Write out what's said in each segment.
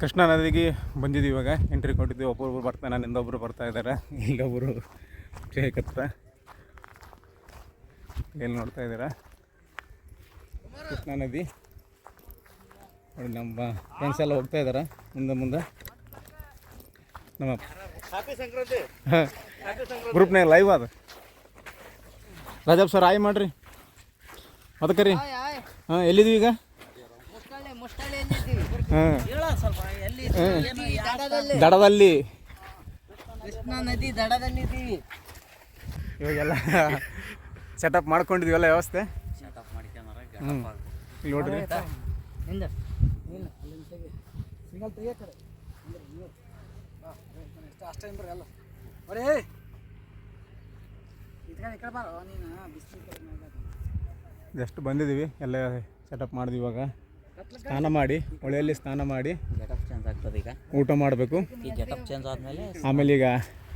ಕೃಷ್ಣಾ ನದಿಗೆ ಬಂದಿದ್ದೀವಿ ಇವಾಗ. ಎಂಟ್ರಿ ಕೊಟ್ಟಿದ್ದೀವಿ. ಒಬ್ಬೊಬ್ರು ಬರ್ತಾ ನಾನು ಇನ್ನೊಬ್ಬರು ಬರ್ತಾ ಇದ್ದಾರೆ. ಇಲ್ಲೊಬ್ಬರು ಕತ್ತ ಎಲ್ಲಿ ನೋಡ್ತಾ ಇದ್ದೀರಾ? ಕೃಷ್ಣಾ ನದಿ. ನೋಡಿ ನಮ್ಮ ಫ್ರೆಂಡ್ಸ್ ಎಲ್ಲ ಹೋಗ್ತಾ ಇದ್ದಾರೆ ಮುಂದೆ ಮುಂದೆ. ನಮ್ಮ ಗ್ರೂಪ್ನಾಗ ಲೈವ್ ಅದು. ರಾಜಾಬ್ ಸರ್ ಆಯ್ ಮಾಡ್ರಿ. ಅದಕ್ಕೆ ರೀ ಹಾಂ ಎಲ್ಲಿದ್ದೀವಿ ಈಗ? ಹಾಂ. ದಡದಲ್ಲಿ ದಡದಲ್ಲಿ. ಕೃಷ್ಣಾ ನದಿ ದಡದಲ್ಲಿದ್ದೀವಿ. ಇವಾಗೆಲ್ಲ ಸೆಟಪ್ ಮಾಡ್ಕೊಂಡಿದೀವಲ್ಲ ವ್ಯವಸ್ಥೆ? ನೋಡ್ರಿ. ಜಸ್ಟ್ ಬಂದಿದ್ದೀವಿ ಎಲ್ಲ ಸೆಟಪ್ ಮಾಡಿದ್ವಿ ಇವಾಗ. ಸ್ನಾನ ಮಾಡಿ ಹೊಳೆಯಲ್ಲಿ ಸ್ನಾನ ಮಾಡಿ. ಆಗ್ತದೆ ಈಗ ಊಟ ಮಾಡಬೇಕು. ಈ ಗೆಟಪ್ ಚೇಂಜ್ ಆದಮೇಲೆ ಆಮೇಲೆ ಈಗ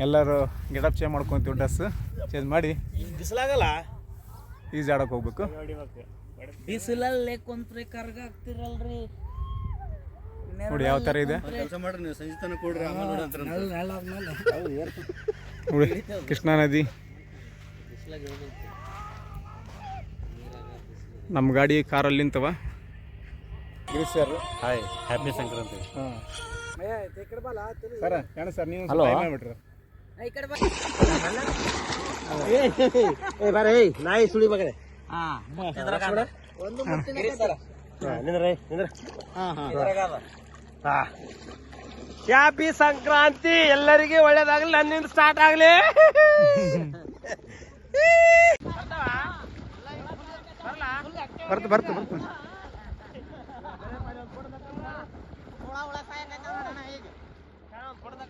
ಎಲ್ಲರೂ ಗೆಟಪ್ ಚೇಂಜ್ ಮಾಡ್ಕೊಂತೀವಿ ಡ್ರೆಸ್ ಚೇಂಜ್ ಮಾಡಿ. ಬಿಸಿಲಾಗಲ್ಲ? ಈಜಾಡಕ್ಕೆ ಹೋಗ್ಬೇಕು. ಬಿಸಿಲಲ್ಲೇ ಕುಂತ್ರೆ ಕರ್ಗ ಆಗ್ತಿರಲ್ರಿ. ನೋಡಿ ಯಾವ ಥರ ಇದೆ. ಕೆಲಸ ಮಾಡ್ರಿ ನೀವು ಸಂಜೆ ತನಕ ಕೊಡ್ರಿ ಆಮೇಲೆ ನೋಡಿ ಕೃಷ್ಣಾ ನದಿ. ನಮ್ಮ ಗಾಡಿ ಕಾರಲ್ಲಿ ನಿಂತವ. Girish sir hi happy Sankranti ಹಾಂ ಸರ ಏನು ಸರ್ ನೀವು ಹಲೋ ಬಿಟ್ರಿ ಏ ಬಾರೆ ನಾಯಿ ಸುಳಿ ಮಗನೇ. ಹಾ ಒಂದು ನಿಂದ್ರ ನಿಂದ್ರ. ಹ್ಯಾಪಿ ಸಂಕ್ರಾಂತಿ ಎಲ್ಲರಿಗೆ ಒಳ್ಳೇದಾಗ್ಲಿ ನನ್ನಿಂದ ಸ್ಟಾರ್ಟ್ ಆಗ್ಲಿ. ಬರ್ತು ಬರ್ತು ಬರ್ತು.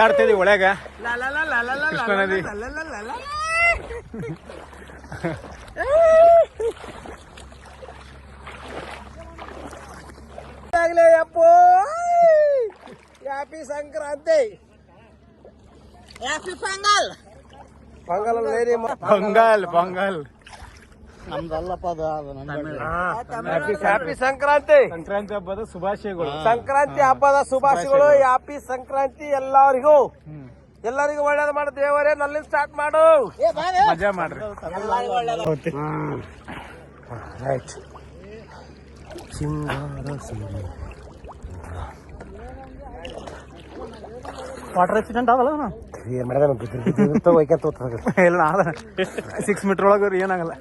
ಬಿಸಾಡ್ತಿದ್ದೀವಿ ಒಳಗ. ಕೃಷ್ಣಾ ನದಿ. ಆಗ್ಲಿ ಅಪ್ಪೋ ಹ್ಯಾಪಿ ಸಂಕ್ರಾಂತಿ. ಹ್ಯಾಪಿ ಪಂಗಲ್ ಪಂಗಲ್ ಲೇರಿ ಬಂಗಾಲ್ ಬಂಗಾಲ್ ನಮ್ದಲ್ಲಪ್ಪ ಅದು ಹ್ಯಾಪಿ ಸಂಕ್ರಾಂತಿ. ಸಂಕ್ರಾಂತಿ. ಹಬ್ಬದ ಶುಭಾಶಯಗಳು. ಸಂಕ್ರಾಂತಿ ಹಬ್ಬದ ಶುಭಾಶಯಗಳು. ಹ್ಯಾಪಿ ಸಂಕ್ರಾಂತಿ ಎಲ್ಲರಿಗೂ. ಎಲ್ಲರಿಗೂ ಒಳ್ಳೇದು ಮಾಡು ದೇವರೇ ನಲ್ಲಿ ಸ್ಟಾರ್ಟ್ ಮಾಡು. ಮಜಾ ಮಾಡ್ರಿ. ರೈಟ್ ಸಿಂಗಾರ ಸೀರೆ ವಾಟರ್ ಆಕ್ಸಿಡೆಂಟ್ ಆಗಲ್ಲ ಏನ್ ಮಾಡಿದ ಹೋಯ್ಕಂತ ಇಲ್ಲ ಸಿಕ್ಸ್ ಮೀಟರ್ ಒಳಗೆ ಏನಾಗಲ್ಲ.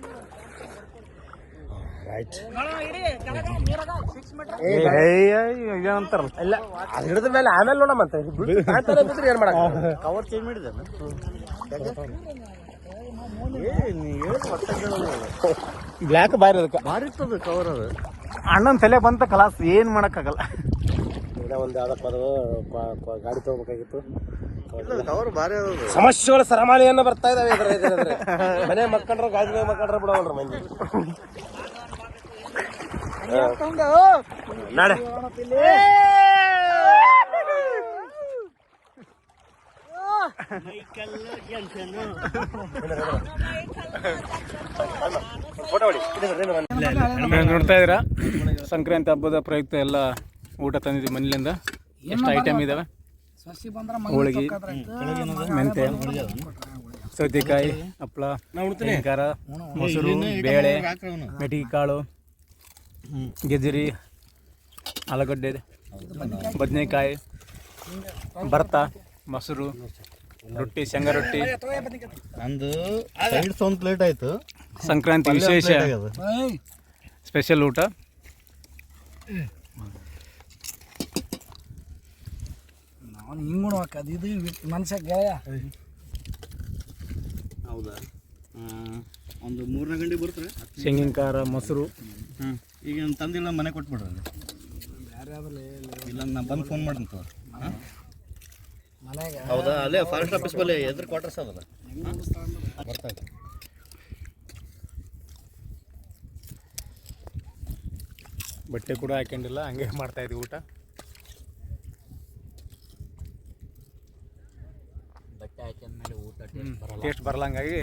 ಏನಂತಾರಲ್ಲ? ಇಲ್ಲ ಅದು ಹಿಡಿದ ಮೇಲೆ ಆಮೇಲೆ ನೋಡಮ್ಮ ಅಂತ. ಬಿಟ್ರೆ ಏನ್ ಮಾಡಕ್ ಕವರ್ ಚೇಂಜ್ ಮಾಡಿದೆ ಬ್ಲ್ಯಾಕ್ ಬಾರಿ ಅದಕ್ಕೆ. ಭಾರಿ ಇರ್ತದ ಕವರ್ ಅದು. ಅಣ್ಣನ ತಲೆ ಬಂತ ಕಲಾಸ್ ಏನು ಮಾಡಕ್ಕಾಗಲ್ಲ. ಒಂದು ಒಂದ್ ಯಾವ್ದಪ್ಪ ಅದು ಗಾಡಿ ತಗೋಬೇಕಾಗಿತ್ತು. ಕವರ್ ಭಾರಿ ಸಮಸ್ಯೆಗಳ ಸರಮಾಲೆಯನ್ನ ಬರ್ತಾ ಇದಾವೆ ಇದ್ರ ಮನೆ ಮಕ್ಕಂಡ್ರೆ ಗಾಡಿ ಮಕ್ಕಂಡ್ರ ಬಿಡವಲ್ರ ಮಂದಿ. ನಾಳೆ ನೋಡ್ತಾ ಇದ್ದೀರಾ? ಸಂಕ್ರಾಂತಿ ಹಬ್ಬದ ಪ್ರಯುಕ್ತ ಎಲ್ಲ ಊಟ ತಂದಿದ್ವಿ ಮನೆಯಿಂದ ಎಷ್ಟು ಐಟಮ್ ಇದಾವೆ? ಹೋಳಿಗೆ ಮೆಂತೆ ಸೌತೆಕಾಯಿ ಹಪ್ಪಳ ಖಾರ ಮೊಸರು ಬೇಳೆ ಮೆಟಿಗೆ ಕಾಳು ಗೆಜರಿ ಆಲೂಗಡ್ಡೆ ಬದನೆಕಾಯಿ ಭರ್ತ ಮೊಸರು ರೊಟ್ಟಿ ಶೇಂಗಾ ರೊಟ್ಟಿ. ನಂದು ಒಂದು ಪ್ಲೇಟ್ ಆಯ್ತು. ಸಂಕ್ರಾಂತಿ ವಿಶೇಷ. ಸ್ಪೆಷಲ್ ಊಟ. ನಾನು ಹಿಂಗ್ ನೋಡ್ಬೇಕು ಅದು ಇದು ಮನುಷ್ಯ ಗೆಳೆಯ. ಹೌದಾ? ಒಂದು ಮೂರನೇ ಗಂಟೆ ಬರ್ತಾರೆ ಶೇಂಗಿನ ಖಾರ ಮೊಸರು. ಹಾಂ ಈಗ ಏನು ತಂದಿಲ್ಲ ಮನೆ ಕೊಟ್ಬಿಡ್ರಿ. ಇಲ್ಲ ನಾ ಬಂದು ಫೋನ್ ಮಾಡಂತ ಹೌದಾ? ಅಲ್ಲೇ ಫಾರೆಸ್ಟ್ ಆಫೀಸ್ ಬಲ್ಲಿ ಎದ್ರ ಕ್ವಾರ್ಟರ್ಸ್ ಅದಲ್ಲ. ಬರ್ತಾ ಬಟ್ಟೆ ಕೂಡ ಹಾಕೊಂಡಿಲ್ಲ ಹಂಗೆ ಮಾಡ್ತಾ ಇದ್ವಿ ಊಟ. ಬಟ್ಟೆ ಹಾಕಿದ್ಮೇಲೆ ಊಟ ಟೇಸ್ಟ್ ಬರಲ್ಲ. ಟೇಸ್ಟ್ ಬರಲ್ಲ ಹಂಗಾಗಿ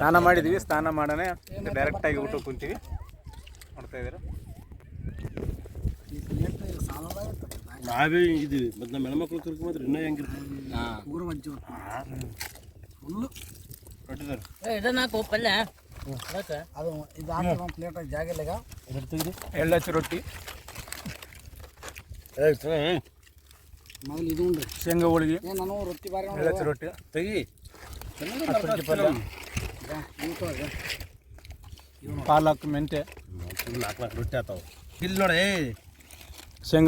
ಸ್ನಾನ ಮಾಡಿದ್ವಿ ಸ್ನಾನ ಮಾಡೋಣ. ಡೈರೆಕ್ಟಾಗಿ ಊಟ ಕುಂತೀವಿ. ನೋಡ್ತಾ ಇದ್ದೀರಾ? ನಾವೇ ಇದೀವಿ ಮತ್ತು ನಮ್ಮ ಹೆಣ್ಮಕ್ಳು ಕರ್ಕೊಂಬಂದ್ರೆ ಇನ್ನೂ ಮಜ್ಜು ಫುಲ್ಲು ಕೊಟ್ಟಿದ್ದಾರೆ ಏ ಇದನ್ನ ಪಲ್ಯ. ಅದಕ್ಕೆ. ಅದು ಇದು ಒಂದು ಪ್ಲೇಟ್ ಜಾಗ ಇಲ್ಲ ಈಗ. ಎಳ್ಳಚ್ಚು ರೊಟ್ಟಿ. ಮೊದಲು ಇದು ಉಂಡ್ರಿ ಶೇಂಗಾ ಹೋಳಿಗೆ. ನಾನು ರೊಟ್ಟಿ ಬಾರಿ ಎಳ್ಳಚ್ಚು ರೊಟ್ಟಿ. ತೆಗಿ. ಪಲ್ಯ. ಪಾಲಕ್ ಮೆಂತೆ ರೊಟ್ಟಿ ಆತಾವ. ಇಲ್ಲಿ ನೋಡಿ